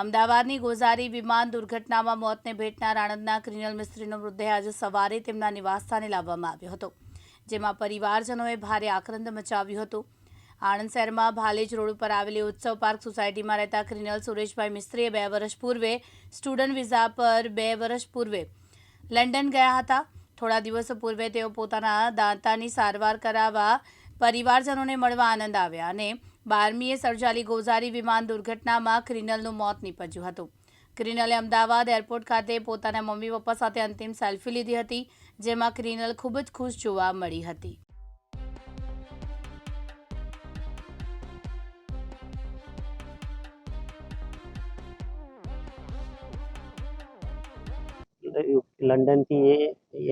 અમદાવાદની ગોઝારી વિમાન દુર્ઘટનામાં મોતને ભેટનાર આણંદના ક્રિનલ મિસ્ત્રીનો મૃતદેહ આજે સવારે તેમના નિવાસસ્થાને લાવવામાં આવ્યો હતો, જેમાં પરિવારજનોએ ભારે આક્રંદ મચાવ્યું હતું. આણંદ શહેરમાં ભાલેજ રોડ ઉપર આવેલી ઉત્સવ પાર્ક સોસાયટીમાં રહેતા ક્રિનલ સુરેશભાઈ મિસ્ત્રીએ બે વર્ષ પૂર્વે સ્ટુડન્ટ વિઝા પર બે વર્ષ પૂર્વે લંડન ગયા હતા. થોડા દિવસો પૂર્વે તેઓ પોતાના દાંતાની સારવાર કરાવવા પરિવારજનોને મળવા આનંદ આવ્યા અને બારમીએ સર્જાલી ગોઝારી વિમાન દુર્ઘટનામાં ક્રિનલનું મોત નીપજ્યું હતું. ક્રિનલે અમદાવાદ એરપોર્ટ ખાતે પોતાના મમ્મી પપ્પા સાથે અંતિમ સેલ્ફી લીધી હતી, જેમાં ક્રિનલ ખૂબ જ ખુશ જોવા મળી હતી. લંડનથી એ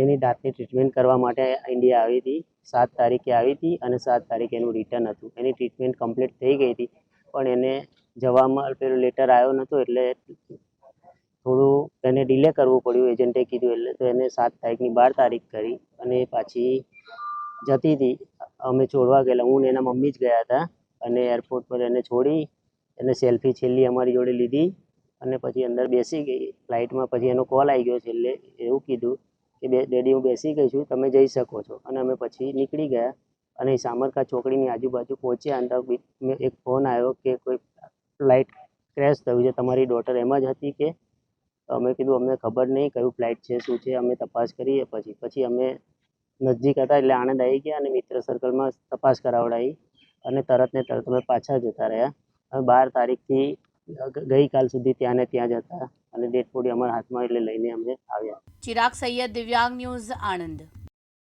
એની દાંતની ટ્રીટમેન્ટ કરવા માટે ઇન્ડિયા આવી હતી. સાત તારીખે આવી હતી અને સાત તારીખે એનું રિટર્ન હતું. એની ટ્રીટમેન્ટ કમ્પ્લીટ થઈ ગઈ હતી. પણ એને જવામાં પેલો લેટર આવ્યો નહોતો એટલે થોડું એને ડિલે કરવું પડ્યું. એજન્ટે કીધું એટલે તો એને સાત તારીખની બાર તારીખ કરી અને પાછી જતી હતી. અમે છોડવા ગયેલા. હું એના મમ્મી જ ગયા હતા અને એરપોર્ટ પર એને છોડી એને સેલ્ફી છેલ્લી અમારી જોડે લીધી અને પછી અંદર બેસી ગઈ. ફ્લાઇટમાં પછી એનો કોલ આવી ગયો છેલ્લે એવું કીધું કે બે ડેડી હું બેસી ગઈ છું, તમે જઈ શકો છો. અને અમે પછી નીકળી ગયા અને સામરકા ચોકડીની આજુબાજુ પહોંચ્યા અંદર એક ફોન આવ્યો કે કોઈ ફ્લાઇટ ક્રેશ થયું છે. તમારી ડોટર એમાં જ હતી કે અમે કીધું, અમને ખબર નહીં કયું ફ્લાઇટ છે, શું છે, અમે તપાસ કરીએ પછી. પછી અમે નજીક હતા એટલે આણંદ આવી ગયા અને મિત્ર સર્કલમાં તપાસ કરાવડાવી અને તરત ને તરત અમે પાછા જતા રહ્યા. હવે બાર તારીખથી ગઈકાલ સુધી ત્યાં ને ત્યાં જ હતા. અને ડેડ બોડી અમારા હાથમાં એટલે લઈને અમે આવ્યા. ચિરાગ સૈયદ, દિવ્યાંગ ન્યૂઝ, આણંદ.